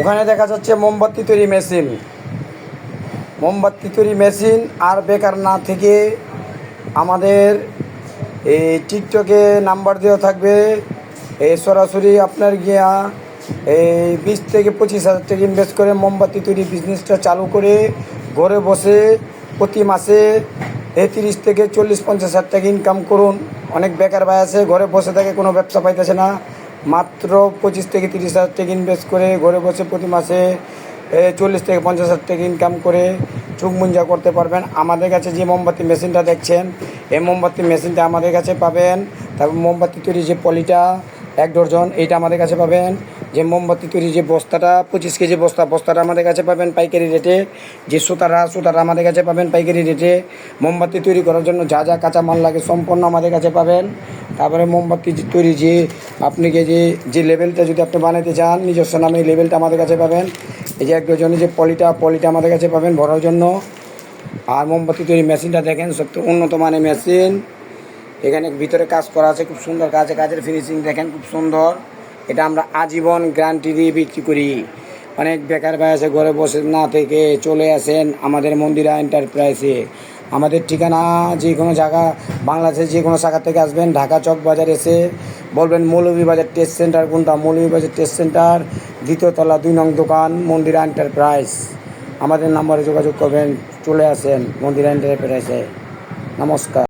ওখানে দেখা যাচ্ছে মোমবাতি তৈরি মেশিন। মোমবাতি তৈরি মেশিন আর বেকার না থেকে আমাদের এই টিকটকে নাম্বার দেওয়া থাকবে। এই সরাসরি আপনার গিয়া এই বিশ থেকে পঁচিশ হাজার টাকা ইনভেস্ট করে মোমবাতি তৈরি বিজনেসটা চালু করে ঘরে বসে প্রতি মাসে তিরিশ থেকে চল্লিশ, পঞ্চাশ হাজার টাকা ইনকাম করুন। অনেক বেকার ভাই আছে, ঘরে বসে থাকে, কোনো ব্যবসা পাইতেছে না। মাত্র পঁচিশ থেকে তিরিশ হাজার টাকা ইনভেস্ট করে ঘরে বসে প্রতি মাসে চল্লিশ থেকে পঞ্চাশ হাজার টাকা ইনকাম করে চোখ মুঞ্জা করতে পারবেন। আমাদের কাছে যে মোমবাতি মেশিনটা দেখছেন, এই মোমবাতি মেশিনটা আমাদের কাছে পাবেন। তারপর মোমবাতি তৈরি যে পলিটা, এক ডর্জন এইটা আমাদের কাছে পাবেন। যে মোমবাতি তৈরি যে বস্তাটা, পঁচিশ কেজি বস্তা, বস্তাটা আমাদের কাছে পাবেন পাইকারি রেটে। যে সুতারা সুতারা আমাদের কাছে পাবেন পাইকারি রেটে। মোমবাতি তৈরি করার জন্য যা যা কাঁচামাল লাগে সম্পূর্ণ আমাদের কাছে পাবেন। তারপরে মোমবাতি তৈরি যে আপনাকে যে যে লেভেলটা যদি আপনি বানাতে চান, নিজস্ব নামে লেভেলটা আমাদের কাছে পাবেন। এই যে এক ডজনের যে পলিটা পলিটা আমাদের কাছে পাবেন ভরার জন্য। আর মোমবাতি তৈরি মেশিনটা দেখেন, সত্যি উন্নত মানের মেশিন। এখানে ভিতরে কাজ করা আছে, খুব সুন্দর কাজ কাজের ফিনিশিং দেখেন, খুব সুন্দর। এটা আমরা আজীবন গ্যারান্টি দিয়ে বিক্রি করি। অনেক বেকার ভাই আছে, ঘরে বসে না থেকে চলে আসেন আমাদের মন্দিরা এন্টারপ্রাইজে আমাদের ঠিকানা যে কোনো জায়গা, বাংলাদেশের যে কোনো শাখা থেকে আসবেন, ঢাকা চক বাজার এসে বলবেন মৌলভীবাজার টেস্ট সেন্টার কোনটা? মৌলভীবাজার টেস্ট সেন্টার দ্বিতীয় তলা দুই নং দোকান, মন্দিরা এন্টারপ্রাইজ আমাদের নাম্বারে যোগাযোগ করবেন, চলে আসেন মন্দিরা এন্টারপ্রাইজে নমস্কার।